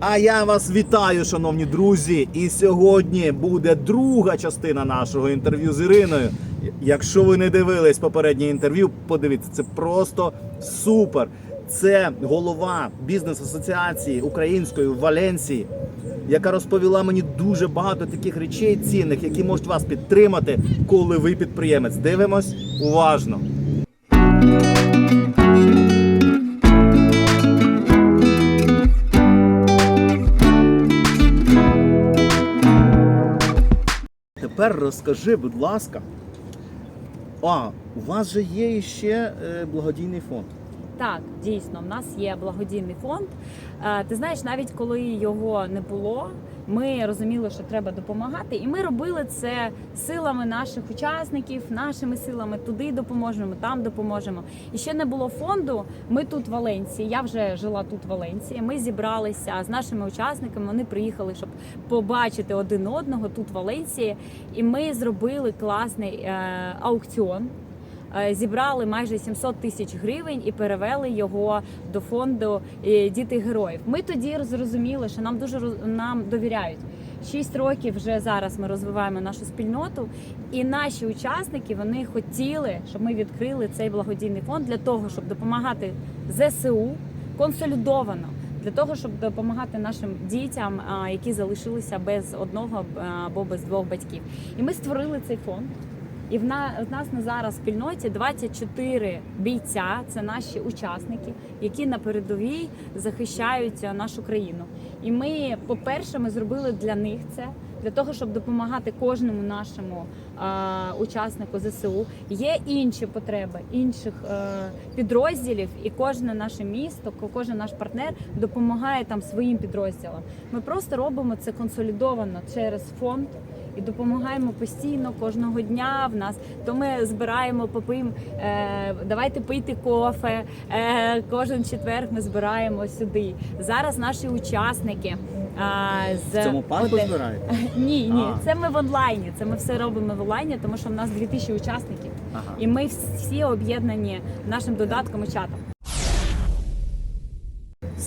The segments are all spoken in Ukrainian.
А я вас вітаю, шановні друзі. І сьогодні буде друга частина нашого інтерв'ю з Іриною. Якщо ви не дивились попереднє інтерв'ю, подивіться, це просто супер. Це голова бізнес-асоціації української в Валенсії, яка розповіла мені дуже багато таких речей цінних, які можуть вас підтримати, коли ви підприємець. Дивимось уважно. Тепер розкажи, будь ласка. А, у вас же є ще е, благодійний фонд. Так, дійсно, в нас є благодійний фонд. Е, Ти знаєш, навіть коли його не було, ми розуміли, що треба допомагати, і ми робили це силами наших учасників, нашими силами туди допоможемо, там допоможемо. І ще не було фонду. Ми тут в Валенції. Я вже жила тут в Валенції. Ми зібралися з нашими учасниками. Вони приїхали, щоб побачити один одного тут в Валенції. І ми зробили класний е, аукціон. Е, Зібрали майже 700 тисяч гривень і перевели його до фонду е, Діти героїв. Ми тоді зрозуміли, що нам дуже нам довіряють. Шість років вже зараз ми розвиваємо нашу спільноту, і наші учасники вони хотіли, щоб ми відкрили цей благодійний фонд для того, щоб допомагати ЗСУ консолідовано. Для того щоб допомагати нашим дітям, які залишилися без одного або без двох батьків, і ми створили цей фонд. І в нас на зараз в спільноті 24 бійця. Це наші учасники, які на передовій захищають е, нашу країну. І ми, по-перше, ми зробили для них це. Для того щоб допомагати кожному нашому е, учаснику ЗСУ, є інші потреби інших е, підрозділів, і кожне наше місто, кожен наш партнер допомагає там своїм підрозділам. Ми просто робимо це консолідовано через фонд і допомагаємо постійно кожного дня. В нас то ми збираємо попим. Е, давайте пийте кофе. Е, кожен четверг ми збираємо сюди. Зараз наші учасники. е, з В цьому парку Оде- збираєте? Ні, ні, А. це ми в онлайні. Це ми все робимо в онлайні, тому що в нас 2000 учасників, Ага. і ми всі об'єднані нашим додатком і чатом.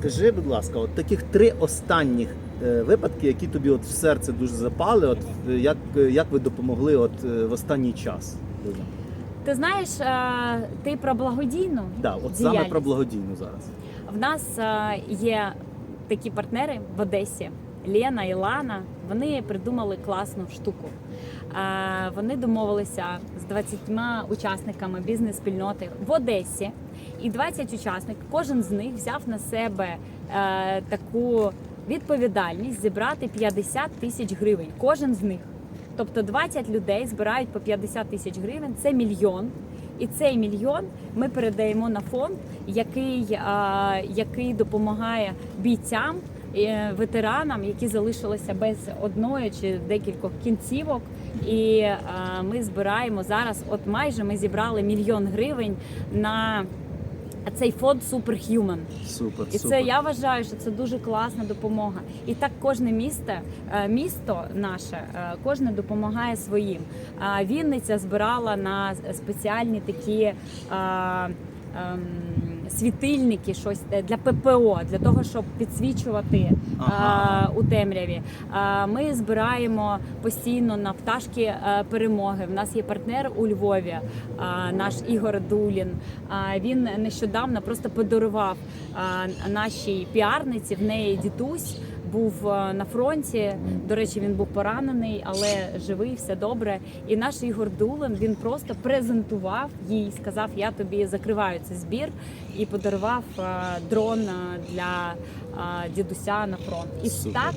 Скажи, будь ласка, от таких три останніх е, випадки, які тобі от в серце дуже запали, от е, як, е, як ви допомогли от в останній час? людям? Ти знаєш, ти про благодійну Да, от саме про благодійну зараз. В нас є такі партнери в Одесі. Лена і Лана, вони придумали класну штуку. Е, Вони домовилися з 20 учасниками бізнес-спільноти в Одесі, і 20 учасників, кожен з них взяв на себе е, таку відповідальність зібрати 50 тисяч гривень. Кожен з них. Тобто 20 людей збирають по 50 тисяч гривень, це мільйон. І цей мільйон ми передаємо на фонд, який, який допомагає бійцям, е, ветеранам, які залишилися без одної чи декількох кінцівок. І ми збираємо зараз. От майже ми зібрали мільйон гривень на цей фонд Superhuman. Супер, І супер. це я вважаю, що це дуже класна допомога. І так кожне місто, е, місто наше, е, кожне допомагає своїм. Вінниця збирала на спеціальні такі. е, ем, Світильники, щось е, для ППО, для того, щоб підсвічувати Ага. а, у темряві. А, ми збираємо постійно на пташки а, перемоги. В нас є партнер у Львові, а, наш Ігор Дулін. А, він нещодавно просто подарував а, нашій піарниці. В неї дідусь був е, на фронті. До речі, він був поранений, але живий, все добре. І наш Ігор Дулин він просто презентував їй, сказав: Я тобі закриваю цей збір і подарував е, дрон е, для дідуся на фронт. І Супер. так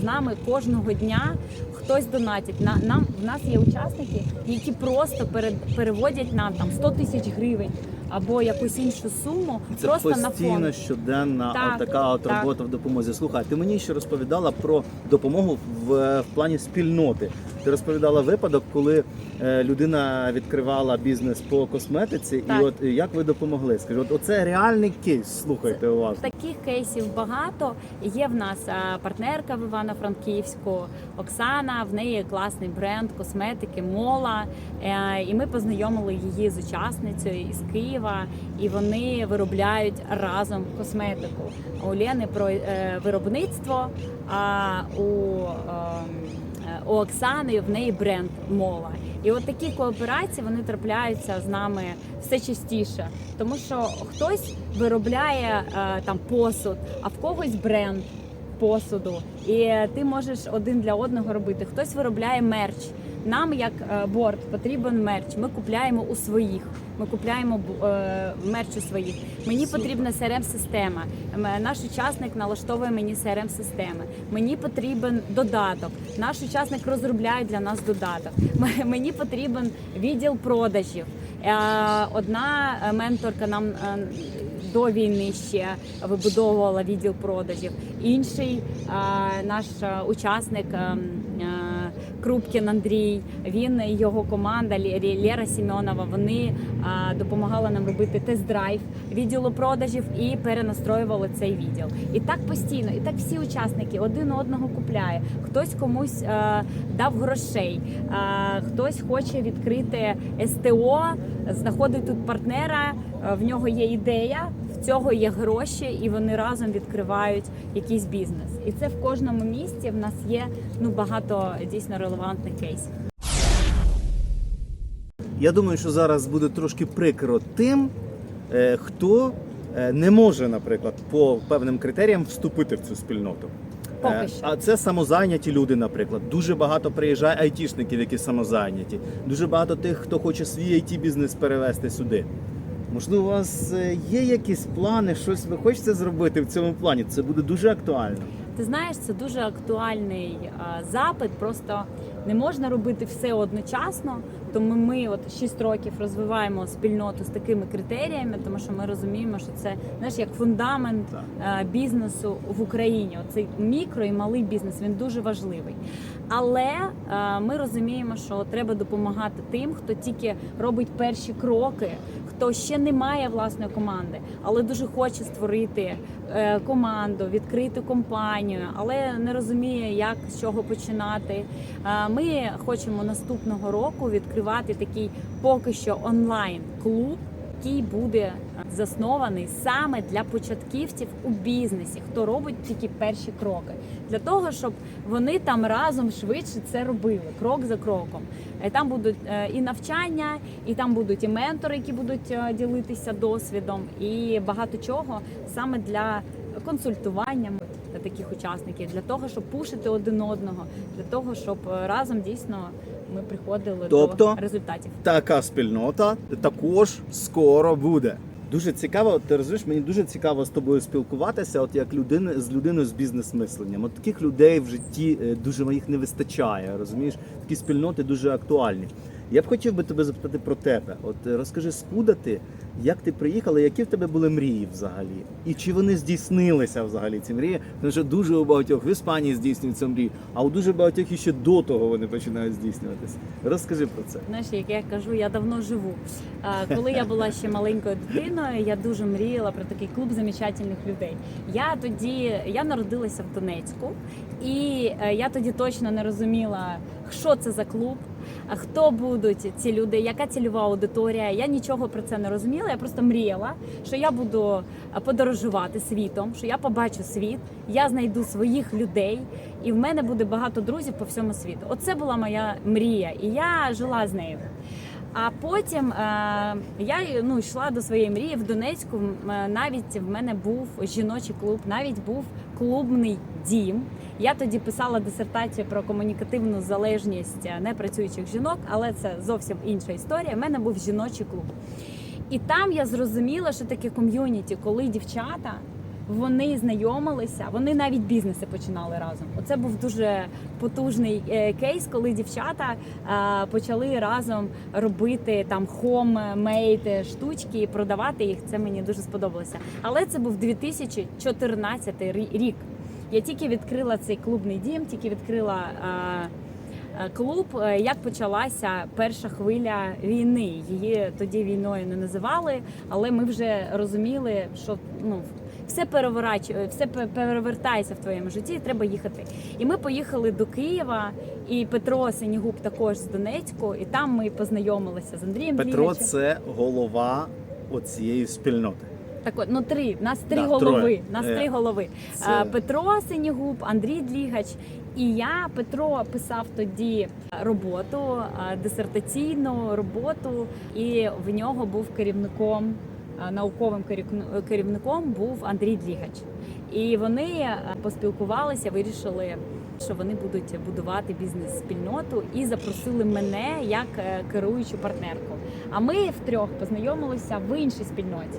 з нами кожного дня хтось донатить. На нам в нас є учасники, які просто перед переводять нам там 100 тисяч гривень або якусь іншу суму Це просто на постійно щоденна Так, от така от так. робота в допомозі. Слухай, ти мені ще розповідала про допомогу в, в плані спільноти. Ти розповідала випадок, коли е, людина відкривала бізнес по косметиці, Так. і от е, як ви допомогли? Скажи, от оце реальний кейс. Слухайте уважно. Таких кейсів багато. Є в нас е, партнерка в Івано-Франківську, Оксана. В неї класний бренд косметики, мола. І ми познайомили її з учасницею із Києва, і вони виробляють разом косметику. У Лени про виробництво, а у ем, у Оксани в неї бренд мова. І от такі кооперації вони трапляються з нами все частіше, тому що хтось виробляє е, там посуд, а в когось бренд посуду, і ти можеш один для одного робити. Хтось виробляє мерч. Нам, як е, борт, потрібен мерч. Ми купляємо у своїх. Ми купляємо е, мерч у своїх. Мені потрібна crm система Наш учасник налаштовує мені crm системи Мені потрібен додаток. Наш учасник розробляє для нас додаток. Мені потрібен відділ продажів. Е, Одна е, менторка нам е, до війни ще вибудовувала відділ продажів. Інший е, наш е, учасник. Крупкін Андрій, він і його команда Лєра Сімьонова. Вони допомагали нам робити тест-драйв відділу продажів і перенастроювали цей відділ. І так постійно, і так всі учасники один одного купляє. Хтось комусь дав грошей, хтось хоче відкрити СТО, знаходить тут партнера. В нього є ідея. В цього є гроші, і вони разом відкривають якийсь бізнес. І це в кожному місті в нас є ну багато дійсно релевантних кейсів. Я думаю, що зараз буде трошки прикро тим, е, хто е, не може, наприклад, по певним критеріям вступити в цю спільноту. Поки Е, що. А це самозайняті люди, наприклад. Дуже багато приїжджає айтішників, які самозайняті. Дуже багато тих, хто хоче свій it бізнес перевести сюди. Можливо, у вас е, є якісь плани, щось ви хочете зробити в цьому плані? Це буде дуже актуально. Ти знаєш, це дуже актуальний а, запит. Просто не можна робити все одночасно. Тому ми от 6 років розвиваємо спільноту з такими критеріями, тому що ми розуміємо, що це знаєш як фундамент Так. е, бізнесу в Україні. Цей мікро і малий бізнес він дуже важливий. Але е, ми розуміємо, що треба допомагати тим, хто тільки робить перші кроки, хто ще не має власної команди, але дуже хоче створити е, команду, відкрити компанію, але не розуміє, як з чого починати. Е, Ми хочемо наступного року відкривати такий поки що онлайн клуб. Який буде заснований саме для початківців у бізнесі, хто робить тільки перші кроки, для того, щоб вони там разом швидше це робили, крок за кроком. Е, Там будуть е, і навчання, і там будуть і ментори, які будуть е, ділитися досвідом, і багато чого саме для консультування таких учасників, для того, щоб пушити один одного, для того, щоб е, разом дійсно ми приходили Тобто? до результатів. Така спільнота також скоро буде. Дуже цікаво, ти розумієш, мені дуже цікаво з тобою спілкуватися, от як людини з людиною з бізнес-мисленням. От таких людей в житті е, дуже їх не вистачає. Розумієш, такі спільноти дуже актуальні. Я б хотів би тебе запитати про тебе. От е, розкажи, скуда ти, як ти приїхала, які в тебе були мрії взагалі? І чи вони здійснилися взагалі ці мрії? Тому що дуже у багатьох в Іспанії здійснюються мрії, а у дуже багатьох іще до того вони починають здійснюватися. Розкажи про це. Знаєш, як я кажу, я давно живу. Коли я була ще маленькою дитиною, я дуже мріяла про такий клуб замечательних людей. Я тоді я народилася в Донецьку, і е, я тоді точно не розуміла, що це за клуб, хто будуть ці люди, яка цільова аудиторія. Я нічого про це не розуміла. Я просто мріяла, що я буду е, подорожувати світом, що я побачу світ, я знайду своїх людей, і в мене буде багато друзів по всьому світу. Оце була моя мрія, і я жила з нею. А потім е, я ну йшла до своєї мрії в Донецьку. Е, Навіть в мене був жіночий клуб, навіть був клубний дім. Я тоді писала дисертацію про комунікативну залежність е, непрацюючих жінок, але це зовсім інша історія. У мене був жіночий клуб. І там я зрозуміла, що таке ком'юніті, коли дівчата вони знайомилися, вони навіть бізнеси починали разом. Оце був дуже потужний е, кейс, коли дівчата е, почали разом робити там хом-мейд штучки і продавати їх. Це мені дуже сподобалося. Але це був 2014 рі- рік. Я тільки відкрила цей клубний дім, тільки відкрила. е, Клуб, як почалася перша хвиля війни. Її тоді війною не називали, але ми вже розуміли, що ну все переворачує, все перевертається в твоєму житті, і треба їхати. І ми поїхали до Києва, і Петро Синігуб також з Донецьку, і там ми познайомилися з Андрієм Петро Длігачем. це голова оцієї спільноти. Так от, ну три. Нас три Да, голови. троє. Нас Е, три голови. це- Е, Петро Синігуб, Андрій Длігач. І я Петро писав тоді роботу, е, дисертаційну роботу, і в нього був керівником. Е, Науковим керівником був Андрій Длігач, і вони е, поспілкувалися, вирішили, що вони будуть будувати бізнес-спільноту і запросили мене як е, керуючу партнерку. А ми втрьох познайомилися в іншій спільноті.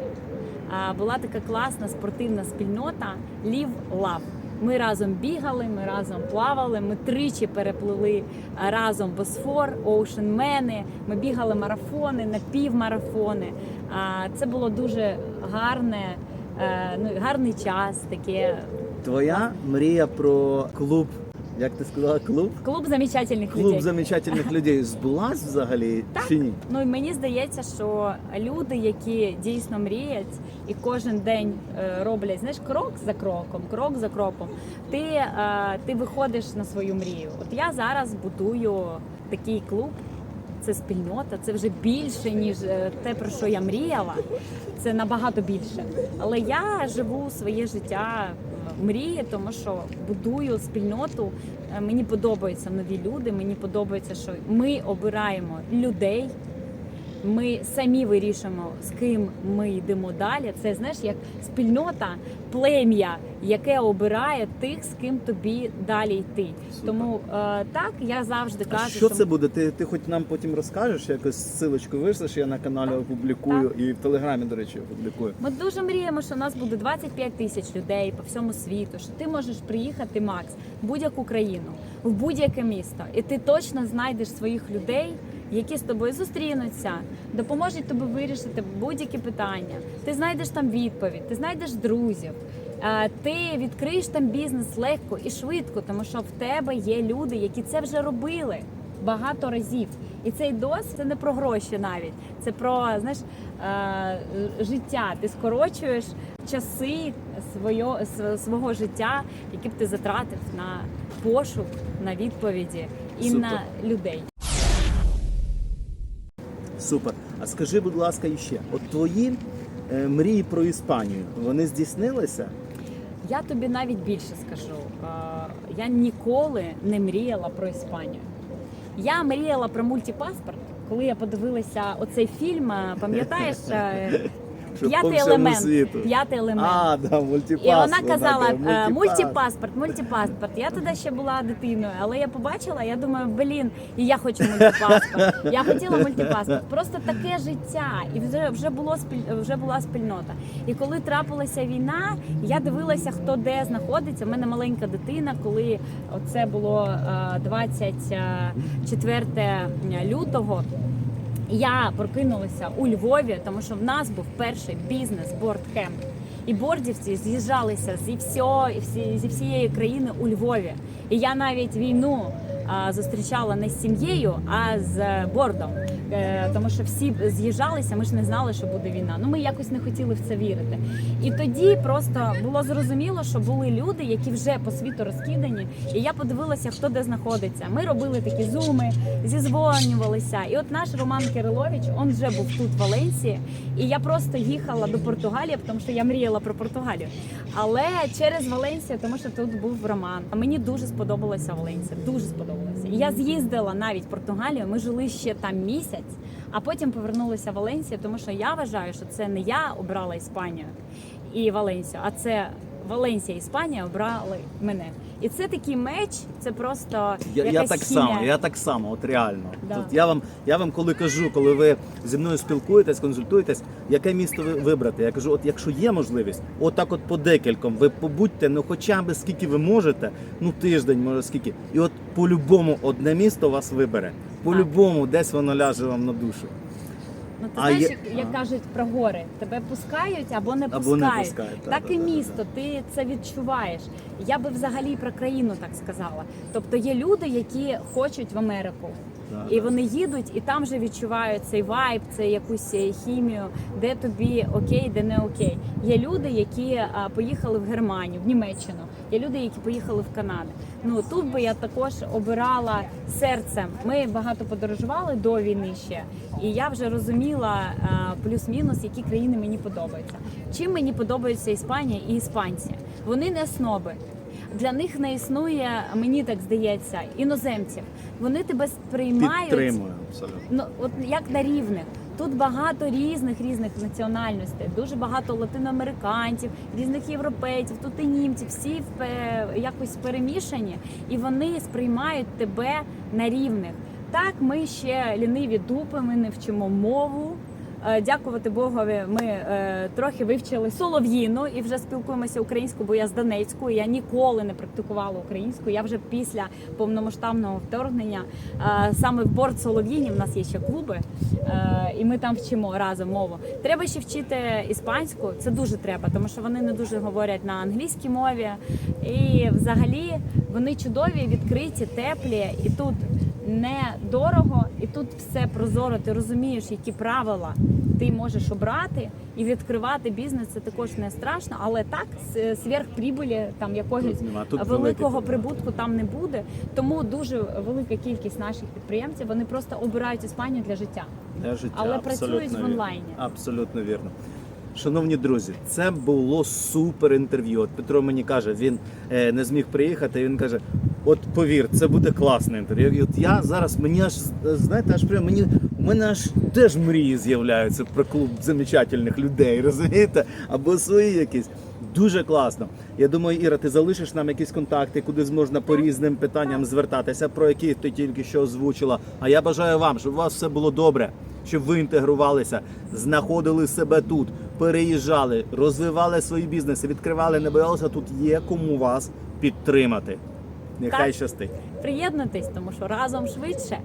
Була така класна спортивна спільнота Лів Лав. Ми разом бігали, ми разом плавали. Ми тричі переплили а, разом Босфор, оушенмени. Ми бігали марафони, напівмарафони. Це було дуже гарне, е, ну гарний час. Таке Твоя мрія про клуб, як ти сказала, клуб? клуб замечательних Клуб людей. замечательних людей збулась взагалі чи ні? Ну і мені здається, що люди, які дійсно мріють і кожен день е, роблять знаєш, крок за кроком, крок за кроком, ти, е, ти виходиш на свою мрію. От я зараз будую такий клуб. Це спільнота, це вже більше ніж е, те, про що я мріяла. Це набагато більше. Але я живу своє життя мрії, тому що будую спільноту. Е, Мені подобаються нові люди. Мені подобається, що ми обираємо людей. Ми самі вирішуємо, з ким ми йдемо далі. Це знаєш, як спільнота, плем'я, яке обирає тих, з ким тобі далі йти. Супер. Тому е, так я завжди А кажу, що це буде? Ти, ти хоч нам потім розкажеш, якось ссылочку вийшлеш, я на каналі опублікую і в телеграмі, до речі, опублікую. Ми дуже мріємо, що у нас буде 25 тисяч людей по всьому світу. Що ти можеш приїхати, Макс, в будь-яку країну, в будь-яке місто, і ти точно знайдеш своїх людей, які з тобою зустрінуться, допоможуть тобі вирішити будь-які питання. Ти знайдеш там відповідь, ти знайдеш друзів. е, Ти відкриєш там бізнес легко і швидко, тому що в тебе є люди, які це вже робили багато разів. І цей досвід це не про гроші навіть. Це про знаєш, е, життя. Ти скорочуєш часи своє, с- свого життя, які б ти затратив на пошук, на відповіді і Супер. на людей. Супер. А скажи, будь ласка, іще, от твої е, мрії про Іспанію, вони здійснилися? Я тобі навіть більше скажу. Е, Я ніколи не мріяла про Іспанію. Я мріяла про мультипаспорт, коли я подивилася оцей фільм. е, Пам'ятаєш е, п'ятий елемент? П'ятий елемент. А, да, мультипаспорт. І вона казала е, мультипаспорт, мультипаспорт. Я тоді ще була дитиною, але я побачила, я думаю, блін, і я хочу мультипаспорт. Я хотіла мультипаспорт. Просто таке життя, і вже вже було спіль- вже була спільнота. І коли трапилася війна, я дивилася, хто де знаходиться. У мене маленька дитина, коли це було е, 24 лютого. Я прокинулася у Львові, тому що в нас був перший бізнес бордкемп. І бордівці з'їжджалися зі всього, зі всієї країни у Львові. І я навіть війну а, зустрічала не з сім'єю, а з бордом. Е, тому що всі з'їжджалися, ми ж не знали, що буде війна. Ну ми якось не хотіли в це вірити. І тоді просто було зрозуміло, що були люди, які вже по світу розкидані. І я подивилася, хто де знаходиться. Ми робили такі зуми, зізвонювалися. І от наш Роман Кирилович, він вже був тут в Валенсії. І я просто їхала до Португалії, тому що я мріяла про Португалію. Але через Валенсію, тому що тут був Роман. Мені дуже сподобалася Валенсія. Дуже сподобалася. Я з'їздила навіть в Португалію. Ми жили ще там місяць, а потім повернулися в Валенсію, тому що я вважаю, що це не я обрала Іспанію і Валенсію, а це Валенсія і Іспанія обрали мене. І це такий меч, це просто Я, я так хімія. само, я так само, от реально. Да. Тут я вам, я вам коли кажу, коли ви зі мною спілкуєтесь, консультуєтесь, яке місто ви вибрати? Я кажу, от якщо є можливість, от так от по декільком, ви побудьте, ну хоча б скільки ви можете, ну тиждень, може скільки. І от по-любому одне місто вас вибере. По-любому, десь воно ляже вам на душу. Ну ти А знаєш, є- як, як А. кажуть про гори, тебе пускають або не Або пускають. не пускають, так, так так, і так, місто, ти це відчуваєш. Я би взагалі про країну так сказала. Тобто є люди, які хочуть в Америку. І вони їдуть і там вже відчувають цей вайб, це якусь е, хімію, де тобі окей, де не окей. Є люди, які поїхали в Германію, в Німеччину. Є люди, які поїхали в Канаду. Ну тут би я також обирала серцем. Ми багато подорожували до війни ще, і я вже розуміла плюс-мінус, які країни мені подобаються. Чим мені подобається Іспанія і іспанці? Вони не сноби. Для них не існує, мені так здається, іноземців. Вони тебе сприймають Підтримую абсолютно. Ну от як на рівних. Тут багато різних різних національностей, дуже багато латиноамериканців, різних європейців, тут і німці, всі якось перемішані, і вони сприймають тебе на рівних. Так, ми ще ліниві дупи, ми не вчимо мову. Е, Дякувати Богові, ми е, трохи вивчили солов'їну і вже спілкуємося українською, бо я з Донецьку. Я ніколи не практикувала українську. Я вже після повномасштабного вторгнення е, саме в борт Солов'їні в нас є ще клуби, і ми там вчимо разом мову. Треба ще вчити іспанську. Це дуже треба, тому що вони не дуже говорять на англійській мові. І взагалі вони чудові, відкриті, теплі, і тут не дорого, і тут все прозоро. Ти розумієш, які правила ти можеш обрати і відкривати бізнес. Це також не страшно, але так сверхприбулі там якогось Тут нема, тут великого прибутку там не буде. Тому дуже велика кількість наших підприємців вони просто обирають Іспанію для життя. Для життя. Але працюють в вірно. онлайні. Абсолютно вірно. Шановні друзі, це було супер інтерв'ю. От Петро мені каже, він е, не зміг приїхати. Він каже: От повір, це буде класне інтерв'ю. І от я зараз мені аж знаєте, аж прям мені у мене аж теж мрії з'являються про клуб замечательних людей, розумієте? Або свої якісь. Дуже класно. Я думаю, Іра, ти залишиш нам якісь контакти, куди можна по різним питанням звертатися, про які ти тільки що озвучила. А я бажаю вам, щоб у вас все було добре, щоб ви інтегрувалися, знаходили себе тут, переїжджали, розвивали свої бізнеси, відкривали, не боялися. Тут є кому вас підтримати. Нехай щастить. Приєднуйтесь, тому що разом швидше.